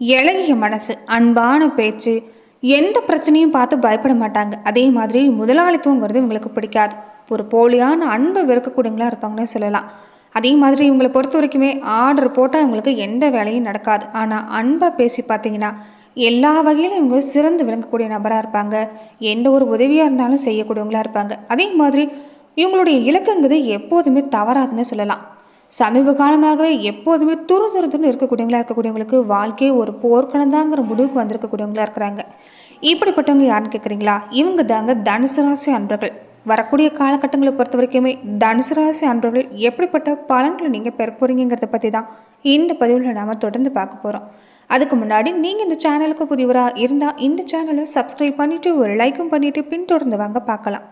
இழகிய மனசு அன்பான பேச்சு எந்த பிரச்சனையும் பார்த்து பயப்பட மாட்டாங்க. அதே மாதிரி முதலாளித்துவங்கிறது இவங்களுக்கு பிடிக்காது. ஒரு போலியான அன்பை வெறுக்கக்கூடியவங்களாக இருப்பாங்கன்னே சொல்லலாம். அதே மாதிரி இவங்களை பொறுத்த வரைக்குமே ஆர்டர் போட்டால் இவங்களுக்கு எந்த வேலையும் நடக்காது. ஆனால் அன்பாக பேசி பார்த்தீங்கன்னா எல்லா வகையிலும் இவங்க சிறந்து விளங்கக்கூடிய நபராக இருப்பாங்க. எந்த ஒரு உதவியாக இருந்தாலும் செய்யக்கூடியவங்களா இருப்பாங்க. அதே மாதிரி இவங்களுடைய இலக்குங்கிறது எப்போதுமே தவறாதுன்னு சொல்லலாம். சமீப காலமாகவே எப்போதுமே துரு துருதுன்னு இருக்கக்கூடியவங்களாக இருக்கக்கூடியவங்களுக்கு வாழ்க்கையே ஒரு போர்க்களந்தாங்கிற முடிவுக்கு வந்திருக்கக்கூடியவங்களாக இருக்கிறாங்க. இப்படிப்பட்டவங்க யாருன்னு கேட்குறீங்களா இவங்க தாங்க தனுசு ராசி அன்பர்கள். வரக்கூடிய காலகட்டங்களை பொறுத்த வரைக்குமே தனுசு ராசி அன்பர்கள் எப்படிப்பட்ட பலன்களை நீங்கள் பெற போகிறீங்கிறத பற்றி தான் இந்த பதிவில் நாம் தொடர்ந்து பார்க்க போகிறோம் அதுக்கு முன்னாடி நீங்கள் இந்த சேனலுக்கு புதிவராக இருந்தால் இந்த சேனலை சப்ஸ்கிரைப் பண்ணிவிட்டு ஒரு லைக்கும் பண்ணிவிட்டு பின்தொடர்ந்து வாங்க பார்க்கலாம்.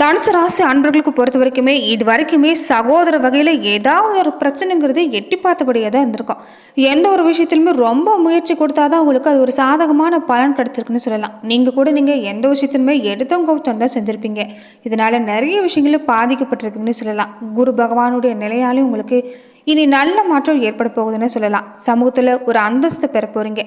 தனுசு ராசி அன்பர்களுக்கு பொறுத்த வரைக்குமே இது வரைக்குமே சகோதர வகையில் ஏதாவது ஒரு பிரச்சனைங்கிறது எட்டி பார்த்தபடியாக தான் இருந்திருக்கும். எந்த ஒரு விஷயத்திலுமே ரொம்ப முயற்சி கொடுத்தா தான் உங்களுக்கு அது ஒரு சாதகமான பலன் கிடச்சிருக்குன்னு சொல்லலாம். நீங்கள் கூட நீங்கள் எந்த விஷயத்திலுமே எடுத்தவங்க கவுத்தம் தான் செஞ்சுருப்பீங்க. இதனால் நிறைய விஷயங்களும் பாதிக்கப்பட்டிருப்பீங்கன்னு சொல்லலாம். குரு பகவானுடைய நிலையாலே உங்களுக்கு இனி நல்ல மாற்றம் ஏற்பட போகுதுன்னு சொல்லலாம். சமூகத்தில் ஒரு அந்தஸ்தை பெற போகிறீங்க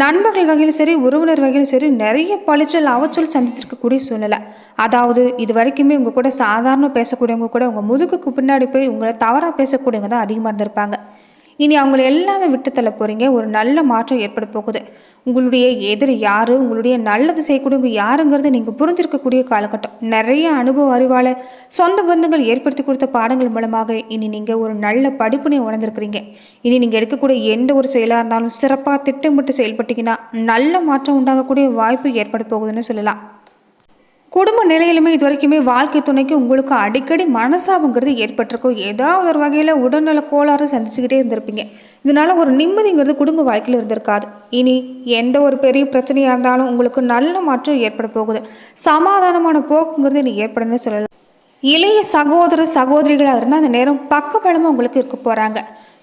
நண்பர்கள் வகையிலும் சரி உறவினர் வகையிலும் சரி நிறைய பழிச்சல் அவச்சொல் சந்திச்சிருக்கக்கூடிய சூழ்நிலை. அதாவது இது வரைக்குமே உங்கள் கூட சாதாரண பேசக்கூடியவங்க கூட உங்கள் முதுகுக்கு பின்னாடி போய் உங்களை தவறாக பேசக்கூடியவங்க தான் அதிகமாக இருந்திருப்பாங்க. இனி அவங்கள எல்லாமே விட்டு தள்ள போகிறீங்க ஒரு நல்ல மாற்றம் ஏற்பட போகுது. உங்களுடைய எதிர் யார்? உங்களுடைய நல்லது செய்யக்கூடியவங்க யாருங்கிறது நீங்கள் புரிஞ்சிருக்கக்கூடிய காலகட்டம். நிறைய அனுபவ அறிவால் சொந்த பந்தங்கள் ஏற்படுத்தி கொடுத்த பாடங்கள் மூலமாக இனி நீங்கள் ஒரு நல்ல படிப்பினை உணர்ந்திருக்கிறீங்க. இனி நீங்கள் எடுக்கக்கூடிய எந்த ஒரு செயலாக இருந்தாலும் சிறப்பாக திட்டமிட்டு செயல்பட்டீங்கன்னா நல்ல மாற்றம் உண்டாகக்கூடிய வாய்ப்பு ஏற்பட போகுதுன்னு சொல்லலாம். குடும்ப நிலையிலுமே இது வரைக்குமே வாழ்க்கை துணைக்கு உங்களுக்கு அடிக்கடி மனசாபங்கிறது ஏற்பட்டிருக்கும். ஏதாவது ஒரு வகையில் உடல்நல கோளாறு சந்திச்சுக்கிட்டே இருந்திருப்பீங்க. இதனால் ஒரு நிம்மதிங்கிறது குடும்ப வாழ்க்கையில் இருந்திருக்காது. இனி எந்த ஒரு பெரிய பிரச்சனையாக இருந்தாலும் உங்களுக்கு நல்ல மாற்றம் ஏற்பட போகுது. சமாதானமான போக்குங்கிறது இனி ஏற்படணும்னு சொல்லலாம். இளைய சகோதர சகோதரிகளாக இருந்தால் அந்த நேரம் பக்கபலமாக உங்களுக்கு இருக்க போகிறாங்க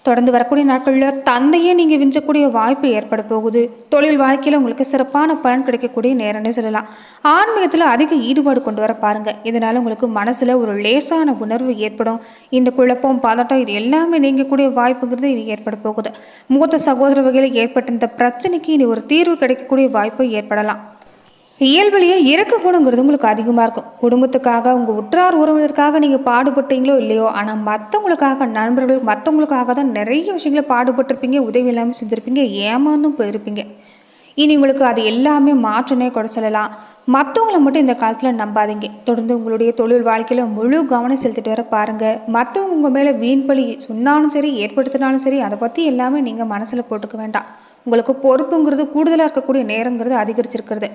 தொடர்ந்து வரக்கூடிய நாட்களில் தந்தையே நீங்கள் விஞ்சக்கூடிய வாய்ப்பு ஏற்பட போகுது. தொழில் வாழ்க்கையில் உங்களுக்கு சிறப்பான பலன் கிடைக்கக்கூடிய நேரம்னு சொல்லலாம். ஆன்மீகத்தில் அதிக ஈடுபாடு கொண்டு வர பாருங்கள் இதனால் உங்களுக்கு மனசில் ஒரு லேசான உணர்வு ஏற்படும். இந்த குழப்பம் பதட்டம் இது எல்லாமே நீங்கக்கூடிய வாய்ப்புங்கிறது இனி ஏற்பட போகுது. மூத்த சகோதர வகையில் ஏற்பட்ட இந்த பிரச்சனைக்கு இனி ஒரு தீர்வு கிடைக்கக்கூடிய வாய்ப்பு ஏற்படலாம். இயல்பிலேயே இறக்க குணங்கிறது உங்களுக்கு அதிகமாக இருக்கும். குடும்பத்துக்காக உங்கள் உற்றார் உறவினருக்காக நீங்கள் பாடுபட்டீங்களோ இல்லையோ ஆனால் மற்றவங்களுக்காக நண்பர்கள் மற்றவங்களுக்காக தான் நிறைய விஷயங்களை பாடுபட்டிருப்பீங்க உதவி இல்லாமல் செஞ்சுருப்பீங்க ஏமாந்தும் போயிருப்பீங்க. இனி உங்களுக்கு அது எல்லாமே மாற்றனே கூட சொல்லலாம். மற்றவங்களை மட்டும் இந்த காலத்தில் நம்பாதீங்க. தொடர்ந்து உங்களுடைய தொழில் வாழ்க்கையில் முழு கவனம் செலுத்திட்டு வர பாருங்கள் மற்றவங்க உங்கள் மேலே வீண் பழி சொன்னாலும் சரி ஏற்படுத்தினாலும் சரி அதை பற்றி எல்லாமே நீங்கள் மனசில் போட்டுக்க வேண்டாம். உங்களுக்கு பொறுப்புங்கிறது கூடுதலாக இருக்கக்கூடிய நேரங்கிறது அதிகரிச்சிருக்கிறது.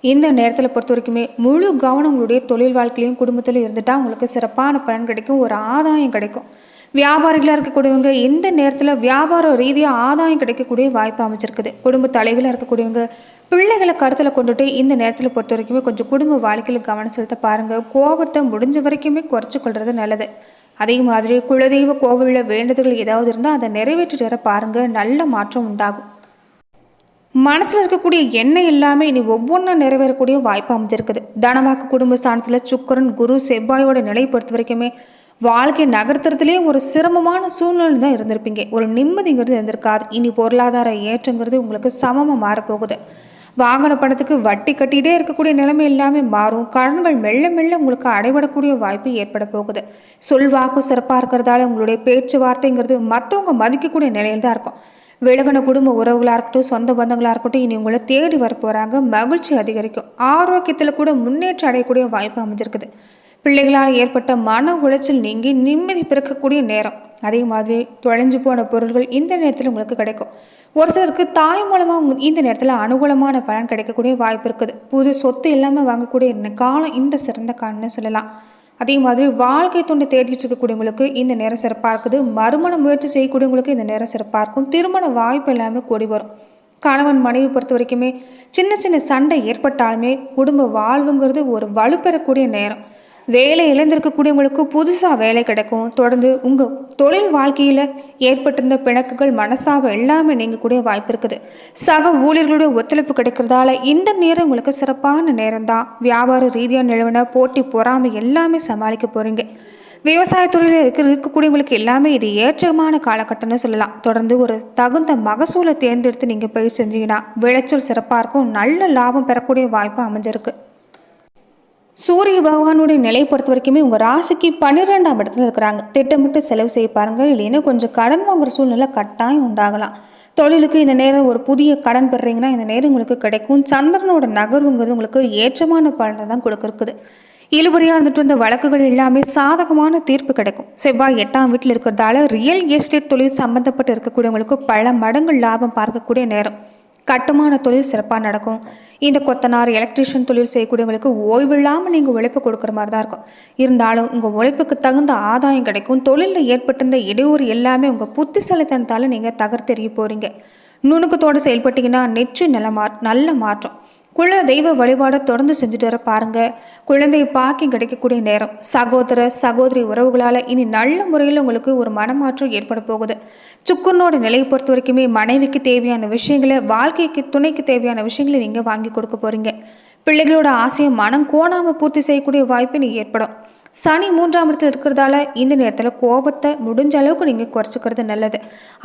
இந்த நேரத்தில் பொறுத்த வரைக்குமே முழு கவனம் உங்களுடைய தொழில் வாழ்க்கையிலையும் குடும்பத்திலையும் இருந்துட்டால் உங்களுக்கு சிறப்பான பலன் கிடைக்கும் ஒரு ஆதாயம் கிடைக்கும். வியாபாரிகளாக இருக்கக்கூடியவங்க இந்த நேரத்தில் வியாபார ரீதியாக ஆதாயம் கிடைக்கக்கூடிய வாய்ப்பு அமைச்சிருக்குது குடும்ப தலைகளாக இருக்கக்கூடியவங்க பிள்ளைகளை கருத்தில் கொண்டுட்டு இந்த நேரத்தில் பொறுத்த வரைக்குமே கொஞ்சம் குடும்ப வாழ்க்கையில் கவனம் செலுத்த பாருங்கள் கோபத்தை முடிஞ்ச வரைக்குமே குறைச்சி கொள்வது நல்லது. அதே மாதிரி குலதெய்வ கோவிலில் வேண்டுதல் ஏதாவது இருந்தால் அதை நிறைவேற்றிட்டு வர பாருங்கள் நல்ல மாற்றம் உண்டாகும். மனசில் இருக்கக்கூடிய எண்ணெய் எல்லாமே இனி ஒவ்வொன்றா நிறைவேறக்கூடிய வாய்ப்பு அமைஞ்சிருக்குது. தனவாக்கு குடும்ப ஸ்தானத்தில் சுக்கரன் குரு செவ்வாயோட நிலையை பொறுத்த வரைக்குமே வாழ்க்கை நகர்த்துறதுலேயே ஒரு சிரமமான சூழ்நிலை தான் இருந்திருப்பீங்க. ஒரு நிம்மதிங்கிறது இருந்திருக்காது. இனி பொருளாதார ஏற்றங்கிறது உங்களுக்கு சமமாக மாறப்போகுது. வாங்கின பணத்துக்கு வட்டி கட்டிகிட்டே இருக்கக்கூடிய நிலைமை எல்லாமே மாறும். கடன்கள் மெல்ல மெல்ல உங்களுக்கு அடைபடக்கூடிய வாய்ப்பு ஏற்பட போகுது. சொல்வாக்கும் சிறப்பாக இருக்கிறதால உங்களுடைய பேச்சுவார்த்தைங்கிறது மற்றவங்க மதிக்கக்கூடிய நிலையில் தான் இருக்கும். விலகின குடும்ப உறவுகளாக இருக்கட்டும் சொந்த பந்தங்களாக இருக்கட்டும் இனி உங்களை தேடி வர போகிறாங்க மகிழ்ச்சி அதிகரிக்கும். ஆரோக்கியத்தில் கூட முன்னேற்றம் அடையக்கூடிய வாய்ப்பு அமைஞ்சிருக்குது. பிள்ளைகளால் ஏற்பட்ட மன உளைச்சல் நீங்கி நிம்மதி பிறக்கக்கூடிய நேரம். அதே மாதிரி தொலைஞ்சு போன பொருள்கள் இந்த நேரத்தில் உங்களுக்கு கிடைக்கும். ஒரு சிலருக்கு தாய் மூலமாக இந்த நேரத்தில் அனுகூலமான பலன் கிடைக்கக்கூடிய வாய்ப்பு இருக்குது. புது சொத்து எல்லாமே வாங்கக்கூடிய இந்த காலம் இந்த சிறந்த காலம்னு சொல்லலாம். அதே மாதிரி வாழ்க்கை துண்டை தேடிட்டு இருக்கக்கூடியவங்களுக்கு இந்த நேரம் சிறப்பாக இருக்குது. மறுமண முயற்சி செய்யக்கூடியவங்களுக்கு இந்த நேரம் சிறப்பாக இருக்கும். திருமண வாய்ப்பு எல்லாமே கூடி வரும். கணவன் மனைவி பொறுத்த வரைக்குமே சின்ன சின்ன சண்டை ஏற்பட்டாலுமே குடும்ப வாழ்வுங்கிறது ஒரு வலுப்பெறக்கூடிய நேரம். வேலை இழந்திருக்கக்கூடியவங்களுக்கு புதுசாக வேலை கிடைக்கும். தொடர்ந்து உங்கள் தொழில் வாழ்க்கையில் ஏற்பட்டிருந்த பிணக்குகள் மனசாபம் எல்லாமே நீங்கக்கூடிய வாய்ப்பு இருக்குது. சக ஊழியர்களுடைய ஒத்துழைப்பு கிடைக்கிறதால இந்த நேரம் உங்களுக்கு சிறப்பான நேரம் தான் வியாபார ரீதியாக நிலவின போட்டி பொறாமை எல்லாமே சமாளிக்க போகிறீங்க விவசாயத்துறையில் இருக்கிற இருக்கக்கூடியவங்களுக்கு எல்லாமே இது ஏற்றமான காலகட்டம்னு சொல்லலாம். தொடர்ந்து ஒரு தகுந்த மகசூலை தேர்ந்தெடுத்து நீங்கள் பயிர் செஞ்சீங்கன்னா விளைச்சல் சிறப்பாக இருக்கும். நல்ல லாபம் பெறக்கூடிய வாய்ப்பு அமைஞ்சிருக்கு. சூரிய பகவானுடைய நிலை பொறுத்த வரைக்குமே உங்கள் ராசிக்கு பன்னிரெண்டாம் இடத்துல இருக்கிறாங்க. திட்டமிட்டு செலவு செய்ய பாருங்கள் இல்லைன்னா கொஞ்சம் கடன் வாங்குற சூழ்நிலை கட்டாயம் உண்டாகலாம். தொழிலுக்கு இந்த நேரம் ஒரு புதிய கடன் பெறுறீங்கன்னா இந்த நேரம் உங்களுக்கு கிடைக்கும். சந்திரனோட நகர்வுங்கிறது உங்களுக்கு ஏற்றமான பலனை தான் கொடுக்குறது இழுபறியாக இருந்துட்டு வந்த வழக்குகள் எல்லாமே சாதகமான தீர்ப்பு கிடைக்கும். செவ்வாய் எட்டாம் வீட்டில் இருக்கிறதால ரியல் எஸ்டேட் தொழில் சம்மந்தப்பட்டு இருக்கக்கூடியவங்களுக்கு பல மடங்கு லாபம் பார்க்கக்கூடிய நேரம். கட்டுமான தொழில் சிறப்பாக நடக்கும். இந்த கொத்தனார் எலக்ட்ரிஷியன் தொழில் செய்யக்கூடியவங்களுக்கு ஓய்வில்லாமல் நீங்கள் உழைப்பு கொடுக்குற மாதிரி தான் இருக்கும். இருந்தாலும் உங்கள் உழைப்புக்கு தகுந்த ஆதாயம் கிடைக்கும். தொழிலில் ஏற்பட்டிருந்த இடையூறு எல்லாமே உங்கள் புத்திசாலித்தனத்தால் நீங்கள் தகர்த்தெறிய போகிறீங்க நுணுக்கத்தோடு செயல்பட்டீங்கன்னா நிச்சயம் நல்ல மா நல்ல மாற்றம். குல தெய்வ வழிபாடை தொடர்ந்து செஞ்சுட்டு வர பாருங்க. குழந்தை பாக்கியம் கிடைக்கக்கூடிய நேரம். சகோதர சகோதரி உறவுகளால் இனி நல்ல முறையில் உங்களுக்கு ஒரு மனமாற்றம் ஏற்பட போகுது. சுக்குனோட நிலையை பொறுத்த வரைக்குமே மனைவிக்கு தேவையான விஷயங்களை வாழ்க்கைக்கு துணைக்கு தேவையான விஷயங்களை நீங்கள் வாங்கி கொடுக்க போறீங்க. பிள்ளைகளோட ஆசையை மனம் கோணாமல் பூர்த்தி செய்யக்கூடிய வாய்ப்பு நீ ஏற்படும். சனி மூன்றாம் இடத்துல இருக்கிறதால இந்த நேரத்தில் கோபத்தை முடிஞ்ச அளவுக்கு நீங்கள் குறைச்சிக்கிறது நல்லது.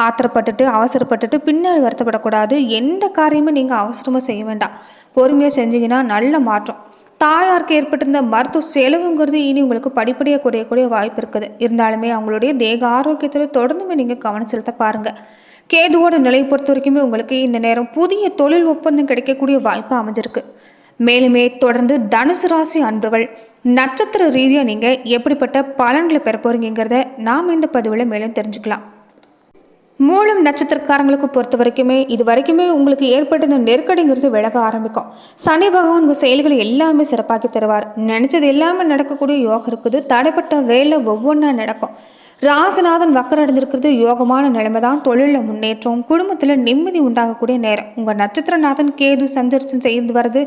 ஆத்திரப்பட்டுட்டு அவசரப்பட்டுட்டு பின்னாடி வருத்தப்படக்கூடாது. எந்த காரியமும் நீங்கள் அவசரமாக செய்ய வேண்டாம். பொறுமையாக செஞ்சீங்கன்னா நல்ல மாற்றம். தாயாருக்கு ஏற்பட்டிருந்த மருத்துவ செலவுங்கிறது இனி உங்களுக்கு படிப்படியாக குறையக்கூடிய வாய்ப்பு இருக்குது. இருந்தாலுமே அவங்களுடைய தேக ஆரோக்கியத்தில் தொடர்ந்துமே நீங்கள் கவனம் செலுத்த பாருங்கள் கேதுவோட நிலை பொறுத்த வரைக்குமே உங்களுக்கு இந்த நேரம் புதிய தொழில் ஒப்பந்தம் கிடைக்கக்கூடிய வாய்ப்பு அமைஞ்சிருக்கு. மேலுமே தொடர்ந்து தனுசு ராசி அன்பர்கள் நட்சத்திர ரீதியாக நீங்கள் எப்படிப்பட்ட பலன்களை பெற போகிறீங்கிறத நாம் இந்த பதிவில் மேலும் தெரிஞ்சுக்கலாம். மூலம் நட்சத்திரக்காரங்களுக்கு பொறுத்த வரைக்குமே இது வரைக்குமே உங்களுக்கு ஏற்பட்ட இந்த நெருக்கடிங்கிறது விலக ஆரம்பிக்கும். சனி பகவான் உங்கள் செயல்களை எல்லாமே சிறப்பாக்கி தருவார். நினச்சது எல்லாமே நடக்கக்கூடிய யோகம் இருக்குது. தடைப்பட்ட வேலை ஒவ்வொன்றா நடக்கும். ராசிநாதன் வக்கரம் அடைஞ்சிருக்கிறது யோகமான நிலைமை தான் தொழிலில் முன்னேற்றம் குடும்பத்தில் நிம்மதி உண்டாகக்கூடிய நேரம். உங்கள் நட்சத்திரநாதன் கேது சஞ்சரிச்சம் செய்து வர்றது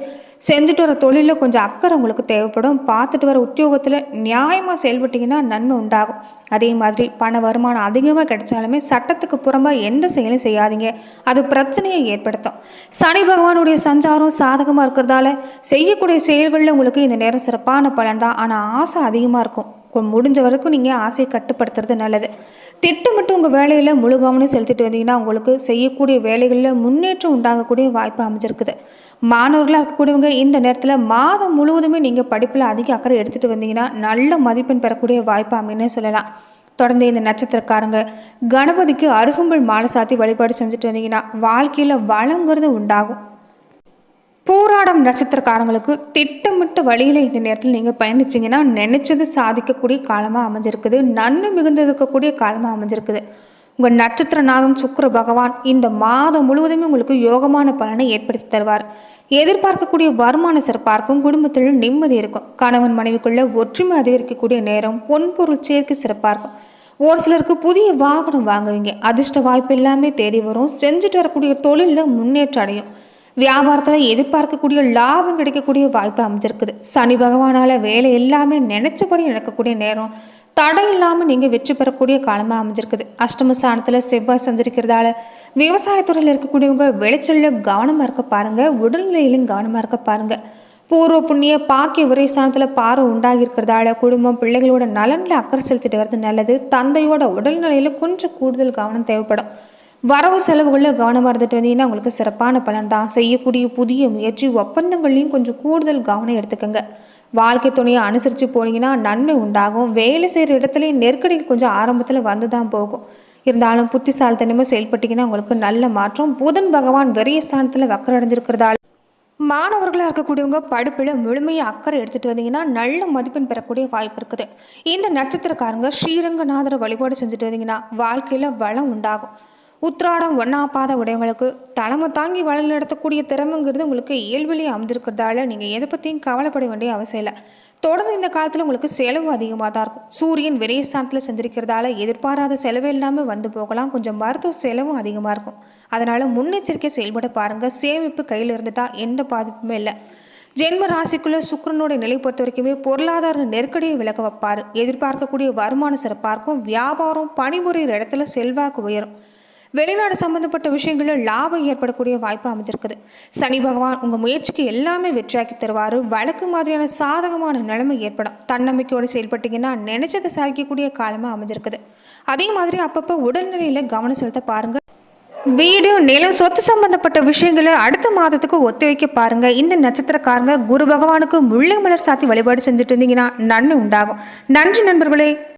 செஞ்சுட்டு வர தொழிலில் கொஞ்சம் அக்கறை உங்களுக்கு தேவைப்படும். பார்த்துட்டு வர உத்தியோகத்தில் நியாயமாக செயல்பட்டீங்கன்னா நன்மை உண்டாகும். அதே மாதிரி பண வருமானம் அதிகமாக கிடைச்சாலுமே சட்டத்துக்கு புறம்பாக எந்த செயலும் செய்யாதீங்க. அது பிரச்சனையை ஏற்படுத்தும். சனி பகவானுடைய சஞ்சாரம் சாதகமாக இருக்கிறதால செய்யக்கூடிய செயல்களில் உங்களுக்கு இந்த நேரம் சிறப்பான பலன் தான். ஆனால் ஆசை அதிகமாக இருக்கும். முடிஞ்ச வரைக்கும் நீங்கள் ஆசையை கட்டுப்படுத்துறது நல்லது. திட்டமிட்டு உங்கள் வேலையில் முழு கவனம் செலுத்திட்டு வந்தீங்கன்னா உங்களுக்கு செய்யக்கூடிய வேலைகளில் முன்னேற்றம் உண்டாகக்கூடிய வாய்ப்பு அமைஞ்சிருக்குது. மாணவர்களாக இருக்கக்கூடியவங்க இந்த நேரத்தில் மாதம் முழுவதுமே நீங்கள் படிப்பில் அதிக அக்கறை எடுத்துகிட்டு வந்தீங்கன்னா நல்ல மதிப்பெண் பெறக்கூடிய வாய்ப்பு அமைன்னு சொல்லலாம். தொடர்ந்து இந்த நட்சத்திரக்காரங்க கணபதிக்கு அருகம்புல் மாலை சாத்தி வழிபாடு செஞ்சுட்டு வந்தீங்கன்னா வாழ்க்கையில் வளங்கிறது உண்டாகும். பூராடம் நட்சத்திரக்காரங்களுக்கு திட்டமிட்ட வழியில் இந்த நேரத்தில் நீங்கள் பயணிச்சீங்கன்னா நினச்சது சாதிக்கக்கூடிய காலமாக அமைஞ்சிருக்குது நன்மை மிகுந்து இருக்கக்கூடிய காலமாக அமைஞ்சிருக்குது. உங்கள் நட்சத்திர நாகம் சுக்கர பகவான் இந்த மாதம் முழுவதுமே உங்களுக்கு யோகமான பலனை ஏற்படுத்தி தருவார். எதிர்பார்க்கக்கூடிய வருமான சிறப்பார்க்கும் குடும்பத்தில் நிம்மதி இருக்கும். கணவன் மனைவிக்குள்ள ஒற்றுமை அதிகரிக்கக்கூடிய நேரம் பொன்பொருள் சேர்க்கை சிறப்பாக இருக்கும் ஒரு சிலருக்கு புதிய வாகனம் வாங்குவீங்க. அதிர்ஷ்ட வாய்ப்பு எல்லாமே தேடி வரும். செஞ்சுட்டு வரக்கூடிய தொழிலில் முன்னேற்றம் அடையும். வியாபாரத்தில் எதிர்பார்க்கக்கூடிய லாபம் கிடைக்கக்கூடிய வாய்ப்பு அமைஞ்சிருக்குது. சனி பகவானால் வேலை எல்லாமே நினைச்சபடி நடக்கக்கூடிய நேரம். தடை இல்லாமல் நீங்கள் வெற்றி பெறக்கூடிய காலமாக அமைஞ்சிருக்குது. அஷ்டம ஸ்தானத்தில் செவ்வாய் சஞ்சரிக்கிறதால விவசாயத்துறையில் இருக்கக்கூடியவங்க விளைச்சலில் கவனமாக இருக்க பாருங்கள் உடல்நிலையிலும் கவனமாக இருக்க பாருங்கள் பூர்வ புண்ணிய பாக்கிய உரை ஸ்தானத்தில் பாறை உண்டாகி இருக்கிறதால குடும்பம் பிள்ளைகளோட நலனில் அக்கறை செலுத்திட்டு வர்றது நல்லது. தந்தையோட உடல்நிலையில் கொஞ்சம் கூடுதல் கவனம் தேவைப்படும். வரவு செலவுகளில் கவனமாக இருந்துட்டு வந்தீங்கன்னா உங்களுக்கு சிறப்பான பலன் தான். செய்யக்கூடிய புதிய முயற்சி ஒப்பந்தங்கள்லையும் கொஞ்சம் கூடுதல் கவனம் எடுத்துக்கோங்க. வாழ்க்கை துணையை அனுசரித்து போனீங்கன்னா நன்மை உண்டாகும். வேலை செய்கிற இடத்துலையும் நெருக்கடி கொஞ்சம் ஆரம்பத்தில் வந்து தான் போகும். இருந்தாலும் புத்திசாலித்தனமாக செயல்பட்டீங்கன்னா உங்களுக்கு நல்ல மாற்றம். புதன் பகவான் வெறிய ஸ்தானத்தில் வக்கரடைஞ்சிருக்கிறதால மாணவர்களாக இருக்கக்கூடியவங்க படிப்பில் முழுமையாக அக்கறை எடுத்துகிட்டு வந்தீங்கன்னா நல்ல மதிப்பெண் பெறக்கூடிய வாய்ப்பு இருக்குது. இந்த நட்சத்திரக்காரங்க ஸ்ரீரங்கநாதரை வழிபாடு செஞ்சுட்டு வந்தீங்கன்னா வாழ்க்கையில் வளம் உண்டாகும். உத்ராடம் ஒன்னாப்பாத உடையவங்களுக்கு தலைமை தாங்கி வளம் நடத்தக்கூடிய திறமைங்கிறது உங்களுக்கு இயல்பிலேயே அமைந்திருக்கிறதால நீங்கள் எதை பற்றியும் கவலைப்பட வேண்டிய அவசியம் இல்லை. தொடர்ந்து இந்த காலத்தில் உங்களுக்கு செலவு அதிகமாக தான் இருக்கும். சூரியன் விரயஸ்தானத்தில் செஞ்சிருக்கிறதால எதிர்பாராத செலவு இல்லாமல் வந்து போகலாம். கொஞ்சம் மருத்துவ செலவும் அதிகமாக இருக்கும். அதனால் முன்னெச்சரிக்கை செயல்பட பாருங்கள் சேமிப்பு கையில் இருந்துட்டா எந்த பாதிப்புமே இல்லை. ஜென்ம ராசிக்குள்ள சுக்கிரனோட நிலை பொறுத்த வரைக்குமே பொருளாதார நெருக்கடியை விளக்க வைப்பார். எதிர்பார்க்கக்கூடிய வருமான சிறப்பாக இருக்கும். வியாபாரம் பணிபுரிகிற இடத்துல செல்வாக்கு உயரும். வெளிநாடு சம்பந்தப்பட்ட விஷயங்களில் லாபம் ஏற்படக்கூடிய வாய்ப்பு அமைஞ்சிருக்குது. சனி பகவான் உங்கள் முயற்சிக்கு எல்லாமே வெற்றியாக்கி தருவார். வழக்கு மாதிரியான சாதகமான நிலைமை ஏற்படும். தன்னம்பிக்கையோடு செயல்பட்டீங்கன்னா நினைச்சதை சாதிக்கக்கூடிய காலமாக அமைஞ்சிருக்குது. அதே மாதிரி அப்பப்போ உடல்நிலையில் கவனம் செலுத்த பாருங்கள் வீடு நிலம் சொத்து சம்பந்தப்பட்ட விஷயங்களை அடுத்த மாதத்துக்கு ஒத்தி வைக்க பாருங்க. இந்த நட்சத்திரக்காரங்க குரு பகவானுக்கு முள்ளை மலர் சாத்தி வழிபாடு செஞ்சுட்டு இருந்தீங்கன்னா நன்மை உண்டாகும். நன்றி நண்பர்களே.